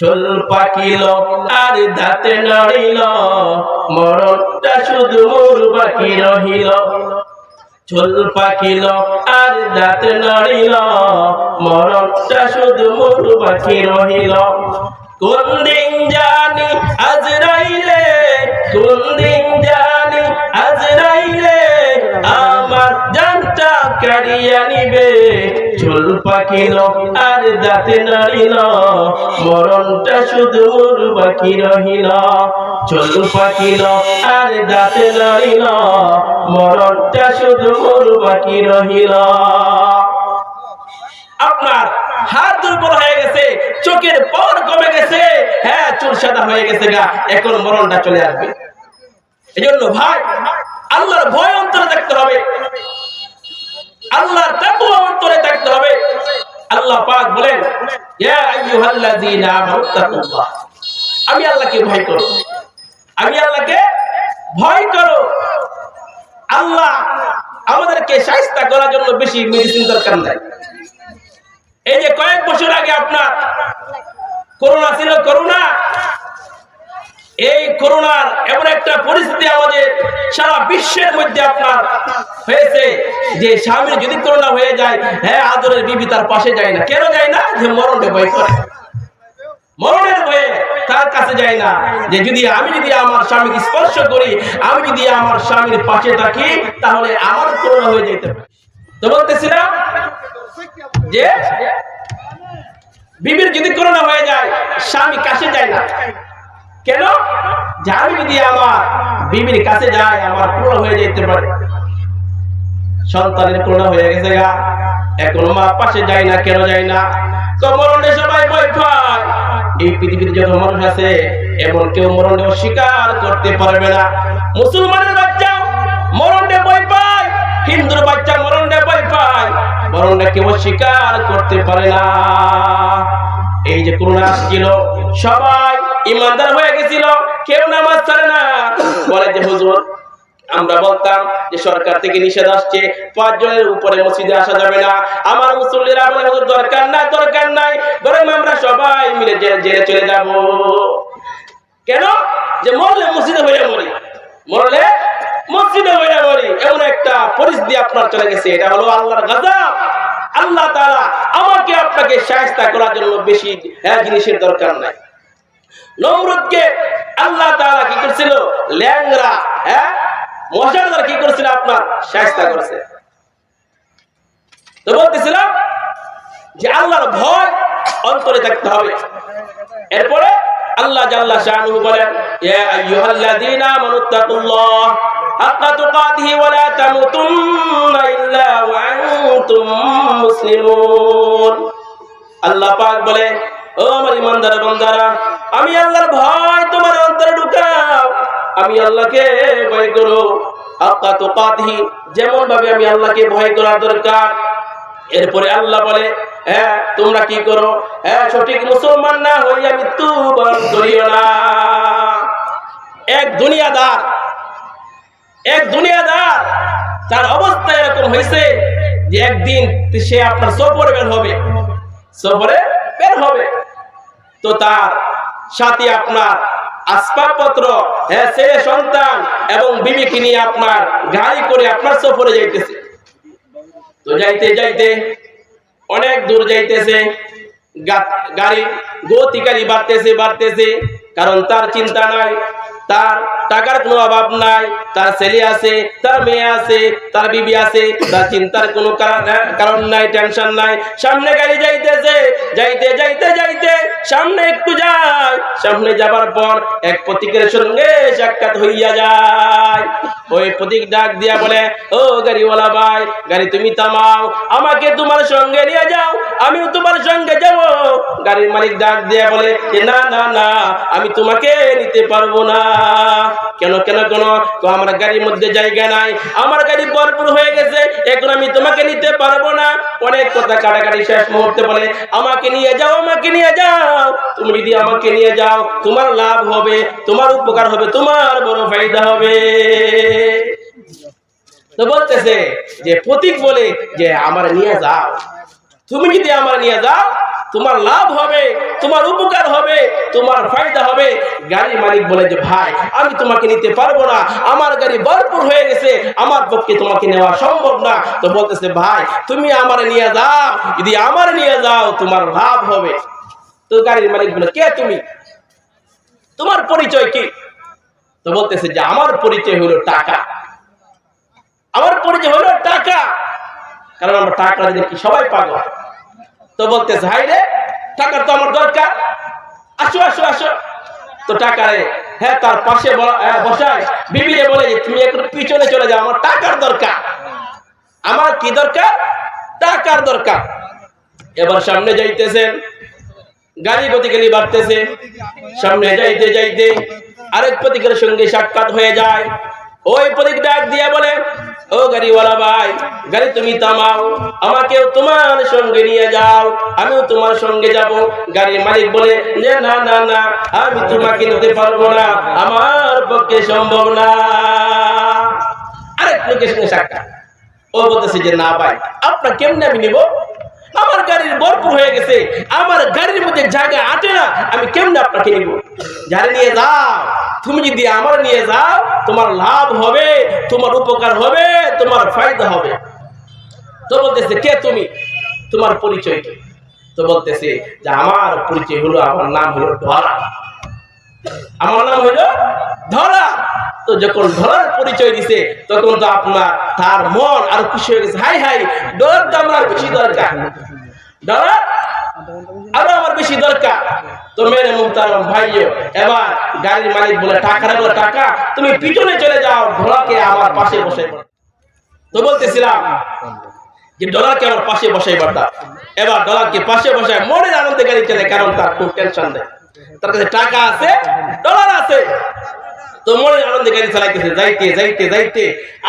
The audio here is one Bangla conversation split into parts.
চুল পাকিল, আর দাঁতে নড়িল। মরণটা শুধু মোর বাকি রহিল। চুল পাকিল, আর দাঁতে নড়িল। মরণটা শুধু মোর বাকি রহিল। কোন দিন জানি আজ রাইলে কোন দিন জানি নিবে। চুল আর দাঁতে মরণটা শুধু বাকি রহিল। চুল আর দাঁতে মরণটা শুধু বাকি রহিল। আপনার হাত দুর্বল হয়ে গেছে, চোখের পর কমে গেছে। হ্যাঁ চুল সাদা হয়ে গেছে গা, এখন মরণটা চলে আসবে। এই জন্য ভাই, আল্লাহর ভয় অন্তরে দেখতে হবে। আল্লাহর তাকওয়া অন্তরে থাকতে হবে। আল্লাহ পাক বলেন, ইয়া আইয়ুহাল্লাযীনা আমানু তাকুল্লাহ। আমি আল্লাহকে ভয় করো। আমি আল্লাহকে ভয় করো। আল্লাহ আমাদেরকে শাস্তা করার জন্য বেশি মেডিসিন দরকার নাই। এই যে কয়েক বছর আগে আপনার করোনা ছিল, করোনা। এই করোনার এমন একটা পরিস্থিতি আমাদের সারা বিশ্বের মধ্যে আপনার হয়েছে যে স্বামীর যদি করোনা হয়ে যায় হ্যাঁ আদরের বিবি তার পাশে যায় না। কেন যায় না? যে মরণে ভয় করে। মরণের ভয়ে তার কাছে যায় না। যে যদি আমি যদি আমার স্বামীকে স্পর্শ করি, আমি যদি আমার স্বামীর পাশে থাকি, তাহলে আমার করোনা হয়ে যেতে পারে। তো বলতেছিলাম যে বিবির যদি করোনা হয়ে যায়, স্বামী কাছে যায় না। কেন? যে আমি যদি আমার বিবির কাছে যায় আমার করোনা হয়ে যেতে পারে। সন্তানের করোনা হয়ে গেছে গা। এখন মা পাশে যায় না, কেন যায় না? তো মরণে সবাই ভয় পায়। এই পৃথিবীতে যত মানুষ আছে, এমন কেউ মরণে অস্বীকার করতে পারবে না। মুসলমানের বাচ্চা মরণে ভয় পায়, হিন্দুর বাচ্চা মরণে ভয় পায়, মরণে কেউ অস্বীকার করতে পারে না। এই যে করোনা আসছিল, সবাই ইমানদার হয়ে গেছিল, কেউ নামাজ ছাড়ে না। বলে যে, হুজুর আমরা বলতাম যে সরকার থেকে নিষেধ আসছে পাঁচ জনের উপরে মসজিদে আসা যাবে না। আমার মুসল্লিরা হুজুর, দরকার নাই দরকার নাই। বরং আমরা সবাই মিলে জেলে চলে যাব। কেন? যে মরলে মসজিদে হয়ে মরি। মরলে মসজিদে হয়ে মরি। এমন একটা পরিস্থিতি আপনার চলে গেছে। এটা হলো আল্লাহর গাজব। আল্লাহ তাআলা আমাকে আপনাকে সাহায্য করার জন্য বেশি হ্যাঁ জিনিসের দরকার নাই। নমরুদকে আল্লাহ তাআলা কি করছিল? ল্যাংরা হ্যাঁ কি করেছিল? আপনার করেছে। তো বলতেছিলাম যে আল্লাহর ভয় অন্তরে থাকতে হবে। এরপরে আল্লাহ শাহনু বলেন, ইয়া আইয়ুহাল্লাযীনা আমানুত্তাকুল্লাহ হাক্কা তুকাতিহি তামুতুন্না ইল্লা ওয়া আনতুম মুসলিমুন। আল্লাহ পাক বলে, ও আমার ইমানদার বান্দারা, আমি আল্লাহর ভয় তোমার অন্তরে ঢুকাও। আমি আল্লাহকে ভয় করো। হাক্কা তুকাতিহি যেমন ভাবে আমি আল্লাহকে ভয় করার দরকার। এরপরে আল্লাহ বলে হ্যাঁ তোমরা কি করো? হ্যাঁ সঠিক মুসলমান না হইয়া মৃত্যু বরণ করিও না। এক দুনিয়াদার এক দুনিয়াদার, তার অবস্থা এরকম হয়েছে যে একদিন সে আপনার সফরে বের হবে। সফরে বের হবে। তো তার সাথে আপনার আসবাবপত্র হ্যাঁ ছেলে, সন্তান এবং বিবিকে নিয়ে আপনার গাড়ি করে আপনার সফরে যাইতেছে। তো যাইতে যাইতে অনেক দূর যাইতেছে গাড়ি গতিকারী বাড়তেছে বাড়তেছে, কারণ তার চিন্তা নাই। তার টাকার কোনো অভাব নাই, তার ছেলে আছে, তার মেয়ে আছে, তার বিবি আছে, তার চিন্তার কোনো কারণ নাই টেনশন নাই। সামনে গাড়ি যাইতেছে, যাইতে যাইতে যাইতে সামনে একটু যায়, সামনে যাবার পর এক প্রতীকের সঙ্গে সাক্ষাৎ হইয়া যায়। ওই প্রতীক ডাক দিয়া বলে, ও গাড়িওয়ালা ভাই, গাড়ি তুমি থামাও, আমাকে তোমার সঙ্গে নিয়ে যাও, আমিও তোমার সঙ্গে যাব। গাড়ির মালিক ডাক দিয়া বলে, না না না, আমি তোমাকে নিতে পারব না। কেন কেন কেন? তো আমার গাড়ির মধ্যে জায়গা নাই। আমার গাড়ি ভরপুর হয়ে গেছে। এখন আমি তোমাকে নিতে পারব না। অনেক কথা কাটাকাটি শেষ মুহূর্তে বলে, আমাকে নিয়ে যাও, আমাকে নিয়ে যাও। তুমি যদি আমাকে নিয়ে যাও, তোমার লাভ হবে, তোমার উপকার হবে, তোমার বড় ফায়দা হবে। তো বলতেছে যে, প্রতীক বলে যে, আমার নিয়ে যাও। তুমি যদি আমার নিয়ে যাও, তোমার লাভ হবে, তোমার উপকার হবে, তোমার ফায়দা হবে। গাড়ি মালিক বলে যে, ভাই, আমি তোমাকে নিতে পারব না। আমার গাড়ি ভরপুর হয়ে গেছে। আমার পক্ষে তোমাকে নেওয়া সম্ভব না। তো বলতেছে, ভাই, তুমি আমার নিয়ে যাও। যদি আমার নিয়ে যাও, তোমার লাভ হবে। তো গাড়ির মালিক বলে, কে তুমি? তোমার পরিচয় কি? তো বলতেছে যে, আমার পরিচয় হলো টাকা। আমার পরিচয় হলো টাকা। কারণ আমরা টাকা দেখি সবাই পাগল? তো বলতেছে, হাই রে টাকার তো আমার দরকার। আসো আসো আসো। তো টাকা রে হ্যাঁ তার পাশে বসায় বিবিরে বলে যে তুমি একটু পিছনে চলে যাও আমার টাকার দরকার। আমার কি দরকার? টাকার দরকার। এবার সামনে যাইতেছেন, গাড়ি গতি গেলি বাড়তেছে সামনে যাইতে যাইতে আরেক প্রতীকের সঙ্গে সাক্ষাৎ হয়ে যায়। ওই প্রতীক ডাক দিয়ে বলে ও গাড়িওয়ালা ভাই, গাড়ি তুমি থামাও, আমাকেও তোমার সঙ্গে নিয়ে যাও, আমিও তোমার সঙ্গে যাব। গাড়ির মালিক বলে যে না না না, আমি তোমাকে নিতে পারব না, আমার পক্ষে সম্ভব না। আরেক লোকের সঙ্গে সাক্ষাৎ। ও বলতেছে যে, না ভাই, আপনার কেমনে আমি নিব? আমার গাড়ির ভরপুর হয়ে গেছে, আমার গাড়ির মধ্যে জায়গা আটে না, আমি কেমনে আপনাকে নিব? গাড়ি নিয়ে যাও। তুমি যদি আমার নিয়ে যাও, তোমার লাভ হবে, তোমার উপকার হবে, তোমার ফায়দা হবে। তো বলতেছে, কে তুমি? তোমার পরিচয় কি তো বলতেছে যে আমার পরিচয় হলো, আমার নাম হলো ধরা। আমার নাম হলো ধরা। তো যখন ধরার পরিচয় দিছে, তখন তো আপনার, তার মন আর খুশি হয়ে গেছে। হাই হাই ডলার তো আমার বেশি দরকার। ডলার আরও আমার বেশি দরকার। তো মেরে ভাইও, এবার গাড়ির মালিক বলে, টাকা টাকা, তুমি পিছনে চলে যাও আমার পাশে বসে তো বলতেছিলাম যে, ডলারকে আমার পাশে বসাই পারতাম এবার ডলারকে পাশে বসায় মনের আনন্দে গাড়ি চলে কারণ তার খুব টেনশন নেই। তার কাছে টাকা আছে, ডলার আছে। তো মনের আনন্দে গাড়ি চালাইতেছে, যাইতে যাইতে যাইতে।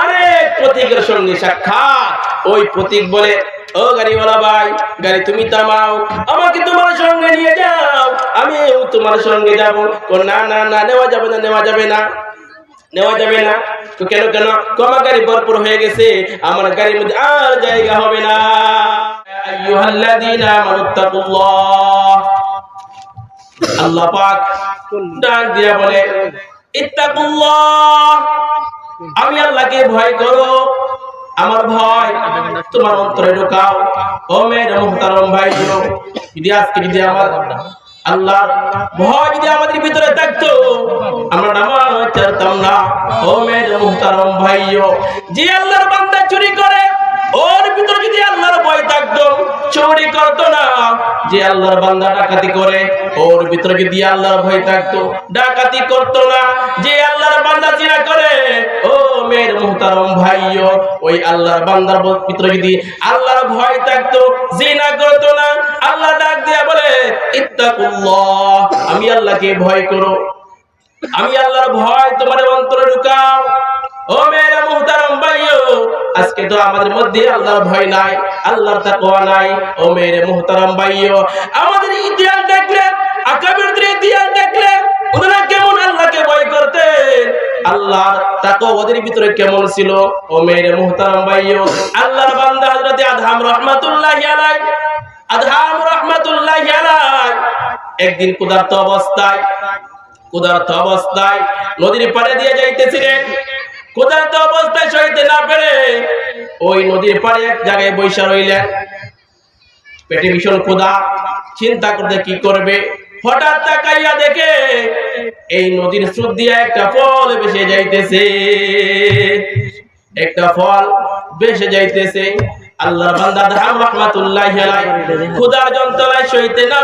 আরেক প্রতীকের সঙ্গে সাক্ষাৎ, ওই প্রতীক বলে ও গাড়িওয়ালা ভাই, গাড়ি তুমি থামাও, আমাকে তোমার সঙ্গে নিয়ে যাও। আমিও তোমার সঙ্গে যাব। না না না, নেওয়া যাবে না, নেওয়া যাবে না। নেওয়া যাবে না। তো কেন কেন? কমা গাড়ি ভরপুর হয়ে গেছে। আমার গাড়ির মধ্যে আর জায়গা হবে না। আল্লাহ পাক ডাক দিয়া বলে, ইত্তাকুল্লাহ। আমি আল্লাহকে ভয় করো। আমার ভয়, তোমার অন্তরে ঢোকাও। ও মেয়ের মুহতারম ভাই যদি আজকে যদি আমার আল্লাহর ভয় যদি আমাদের ভিতরে থাকতো, আমরা নামাজ চাইতাম না। ও মেয়ের মুহতারম ভাইও যে আল্লাহর বান্দা চুরি করে, ওর ভিতরে যদি আল্লাহর ভয় থাকতো, চুরি করতো না। যে আল্লাহর বান্দা ডাকাতি করে, ওর ভিতরে যদি আল্লাহর ভয় থাকতো, ডাকাতি করতো না। যে আল্লাহর বান্দা জিনা করে মেয়ের মুহতারম ভাইও ওই আল্লাহর বান্দার ভিতরে যদি আল্লাহর ভয় থাকতো, জিনা করতো না, আল্লাহ ডাক দিয়া বলে, ইত্তাকুল্লাহ, আমি আল্লাহকে ভয় করো। আমি আল্লাহর ভয় তোমার অন্তরে ঢুকাও। ও মেয়েরা মুহতারাম ভাইও আজকে তো আমাদের মধ্যে আল্লাহর ভয় নাই, আল্লাহর তাকওয়া নাই। ও মেয়েরে মুহতারাম ভাইও আমাদের ইতিহাস দেখলে আকাবিরদের আল্লাহর তাকওয়া ওদের ভিতরে কেমন ছিল? ও মেয়েরে মুহতারাম ভাইও, আল্লাহর বান্দা হযরতে আদহাম রাহমাতুল্লাহি আলাইহি, আদহাম রাহমাতুল্লাহি আলাইহি। একদিন ক্ষুধার্ত অবস্থায় ক্ষুধার্ত অবস্থায় নদীর পাড়ে দিয়ে যাইতেছিলেন। ক্ষুধার্ত অবস্থায় সইতে না পেরে ওই নদীর পাড়ে এক জায়গায় বৈশা রইলেন। পেটে ভীষণ ক্ষুধা, চিন্তা করতে কি করবে? হঠাৎ তাকাইয়া দেখে এই নদীর স্রোত দিয়ে একটা ফল ভেসে যাইতেছে। একটা ফল ভেসে যাইতেছে। যন্ত্রণায় সইতে না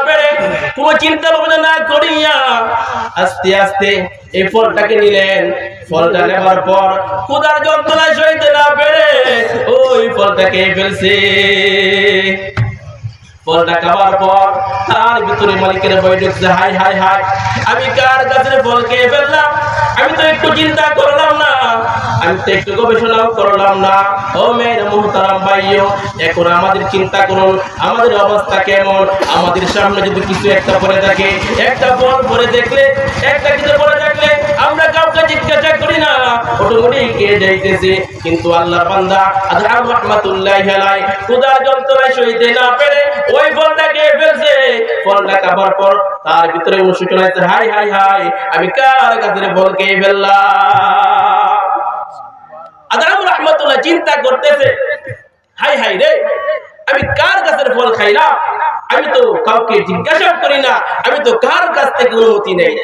ভাবনা করিয়া আস্তে আস্তে এই ফলটাকে নিলেন। ফলটা নেবার পর যন্ত্রণায় সইতে না ওই ফলটাকে ফেলছে। পর তার ভিতরে মালিকের ভয় ঢুকছে হাই হাই হাই আমি কার গাছের ফল খেয়ে ফেললাম? আমি তো একটু চিন্তা করলাম না। একটু গবেষণাও করলাম না। ও মেয়ের মুহতারাম ভাইও, এখন আমাদের চিন্তা করুন, আমাদের অবস্থা কেমন? আমাদের সামনে যদি কিছু একটা পড়ে থাকে, একটা ফল পরে দেখলে, একটা কিছু পড়ে থাকলে আমরা কাউকে জিজ্ঞাসা করি না। কে কিন্তু আল্লাহ পেরে পর তার ভিতরে অনুশোচনা হাই হাই হাই, আমি কার গাছের ফল খেয়ে ফেললাম? আদাম রহমতুল্লাহ চিন্তা করতেছে, হাই হাই রে, আমি কার গাছের ফল খাইলাম আমি তো কাউকে জিজ্ঞাসা করি না, আমি তো কার কাছ থেকে অনুমতি নেই?